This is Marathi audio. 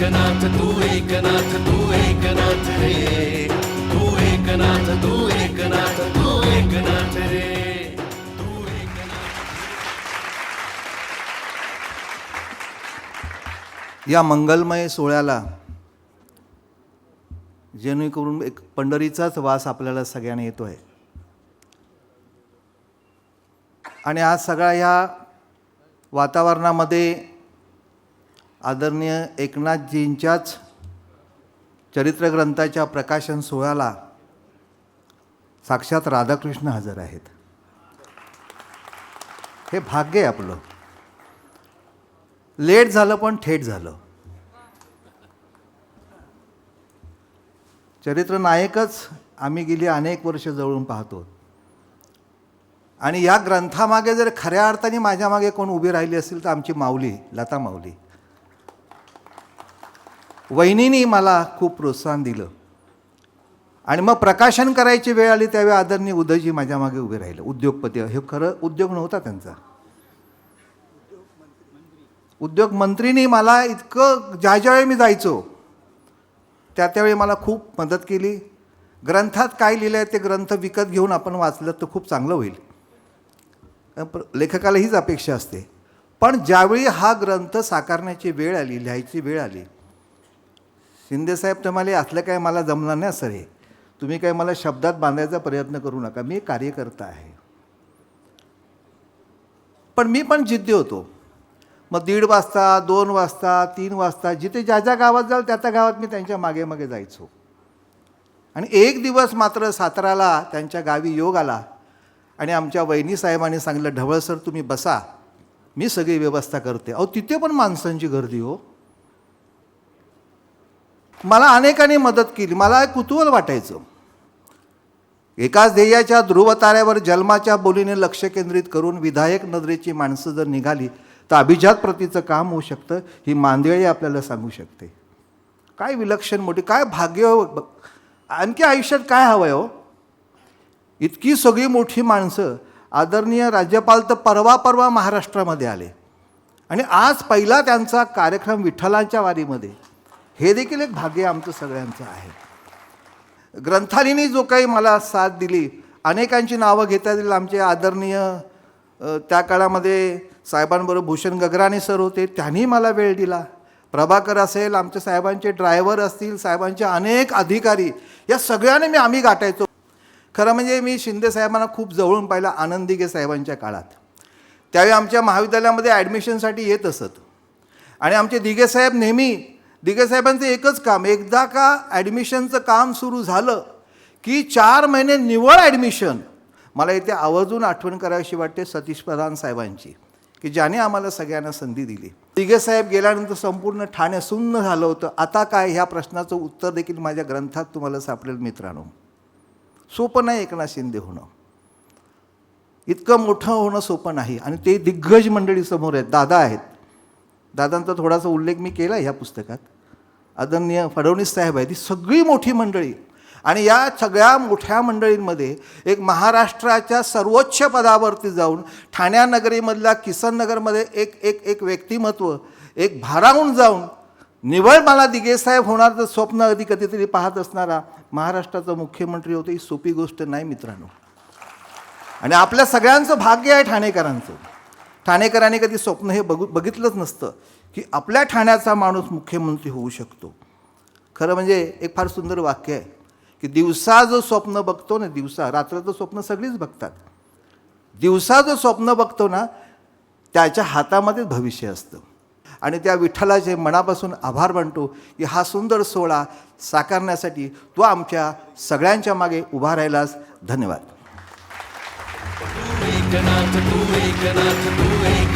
एकनाथ तू एकनाथ तू एकनाथ रे. तू एकनाथ तू एकनाथ तू एकनाथ रे. या मंगलमय सोहळ्याला जेणेकरून एक पंढरीचाच वास आपल्याला सगळ्यांना येतो आहे आणि आज सगळ्या ह्या वातावरणामध्ये आदरणीय एकनाथजींच्याच चरित्रग्रंथाच्या प्रकाशन सोहळ्याला साक्षात राधाकृष्ण हजर आहेत. हे भाग्य आहे आपलं. लेट झालं पण थेट झालं. चरित्र नायकच आम्ही गेली अनेक वर्ष जवळून पाहतो. आणि या ग्रंथामागे जर खऱ्या अर्थाने माझ्या मागे कोण उभी राहिली असेल तर आमची माऊली लता माऊली. वहिनीनी मला खूप प्रोत्साहन दिलं. आणि मग प्रकाशन करायची वेळ आली त्यावेळी आदरणीय उदयजी माझ्या मागे उभे राहिले. उद्योगपती हे खरं उद्योग नव्हता त्यांचा. उद्योग मंत्रीनी मला इतकं ज्या ज्यावेळी मी जायचो त्या त्यावेळी मला खूप मदत केली. ग्रंथात काय लिहिलं आहे ते ग्रंथ विकत घेऊन आपण वाचलं तर खूप चांगलं होईल. लेखकाला हीच अपेक्षा असते. पण ज्यावेळी हा ग्रंथ साकारण्याची वेळ आली लिहायची वेळ आली शिंदेसाहेब तुम्हाला असलं काय मला जमणार नाही सर हे तुम्ही काय मला शब्दात बांधायचा प्रयत्न करू नका. मी कार्यकर्ता आहे. पण मी पण जिद्दी होतो. मग दीड वाजता दोन वाजता तीन वाजता जिथे ज्या ज्या गावात जाल त्या त्या गावात मी त्यांच्या मागे मागे जायचो. आणि एक दिवस मात्र साताराला त्यांच्या गावी योग आला. आणि आमच्या वहिनी साहेबांनी सांगितलं ढवळसर तुम्ही बसा. मी सगळी व्यवस्था करते. अहो तिथे पण माणसांची गर्दी हो. मला अनेकांनी मदत केली. मला कुतूहल वाटायचं. एकाच ध्येयाच्या ध्रुवताऱ्यावर जन्माच्या बोलीने लक्ष केंद्रित करून विधायक नजरेची माणसं जर निघाली तर अभिजात प्रतीचं काम होऊ शकतं ही मांदेळी आपल्याला सांगू शकते. काय विलक्षण मोठी काय भाग्य हो. ब- आणखी आयुष्यात काय हवं आहे हो? इतकी सगळी मोठी माणसं आदरणीय राज्यपाल तर परवा परवा महाराष्ट्रामध्ये आले. आणि आज पहिला त्यांचा कार्यक्रम विठ्ठलांच्या वारीमध्ये. हे देखील एक भाग्य आमचं सगळ्यांचं आहे. ग्रंथालीने जो काही मला साथ दिली अनेकांची नावं घेता येतील. आमचे आदरणीय त्या काळामध्ये साहेबांबरोबर भूषण गगराणे सर होते त्यांनी मला वेळ दिला. प्रभाकर असेल आमच्या साहेबांचे ड्रायव्हर असतील साहेबांचे अनेक अधिकारी या सगळ्यांनी मी आम्ही गाठायचो. खरं म्हणजे मी शिंदे साहेबांना खूप जवळून पाहिलं आनंद दिघे साहेबांच्या काळात. त्यावेळी आमच्या महाविद्यालयामध्ये ॲडमिशनसाठी येत असत. आणि आमचे दिघे साहेब नेहमी दिघे साहेबांचं एकच काम एकदा का ॲडमिशनचं काम सुरू झालं की चार महिने निवळ ॲडमिशन मला इथे आवर्जून आठवण करावीशी वाटते सतीश प्रधान साहेबांची की ज्याने आम्हाला सगळ्यांना संधी दिली. दिघे साहेब गेल्यानंतर संपूर्ण ठाणे सुन्न झालं होतं. आता काय ह्या प्रश्नाचं उत्तर देखील माझ्या ग्रंथात तुम्हाला सापडेल मित्रांनो. सोपं नाही एकनाथ शिंदे होणं. इतकं मोठं होणं सोपं नाही. आणि ते दिग्गज मंडळी समोर आहेत दादा आहेत. दादांचा थोडासा उल्लेख मी केला ह्या पुस्तकात. आदरणीय फडणवीस साहेब आहे ती सगळी मोठी मंडळी. आणि या सगळ्या मोठ्या मंडळींमध्ये एक महाराष्ट्राच्या सर्वोच्च पदावरती जाऊन ठाण्यानगरीमधल्या किसननगरमध्ये एक एक एक व्यक्तिमत्व एक भारावून जाऊन निवळ मला दिगेसाहेब होणार स्वप्न कधी कधीतरी पाहत असणारा महाराष्ट्राचा मुख्यमंत्री होतो ही सोपी गोष्ट नाही मित्रांनो. आणि आपल्या सगळ्यांचं भाग्य आहे ठाणेकरांचं. ठाणेकरांनी कधी स्वप्न हे बघू बघितलंच नसतं की आपल्या ठाण्याचा माणूस मुख्यमंत्री होऊ शकतो. खरं म्हणजे एक फार सुंदर वाक्य आहे की दिवसा जो स्वप्न बघतो ना दिवसा रात्राचं स्वप्न सगळीच बघतात. दिवसा जो स्वप्न बघतो ना त्याच्या हातामध्येच भविष्य असतं. आणि त्या विठ्ठलाचे मनापासून आभार मानतो की हा सुंदर सोहळा साकारण्यासाठी तो आमच्या सगळ्यांच्या मागे उभा राहिलास. धन्यवाद. Ekanath, Bhu, Ekanath, Bhu, Ekanath.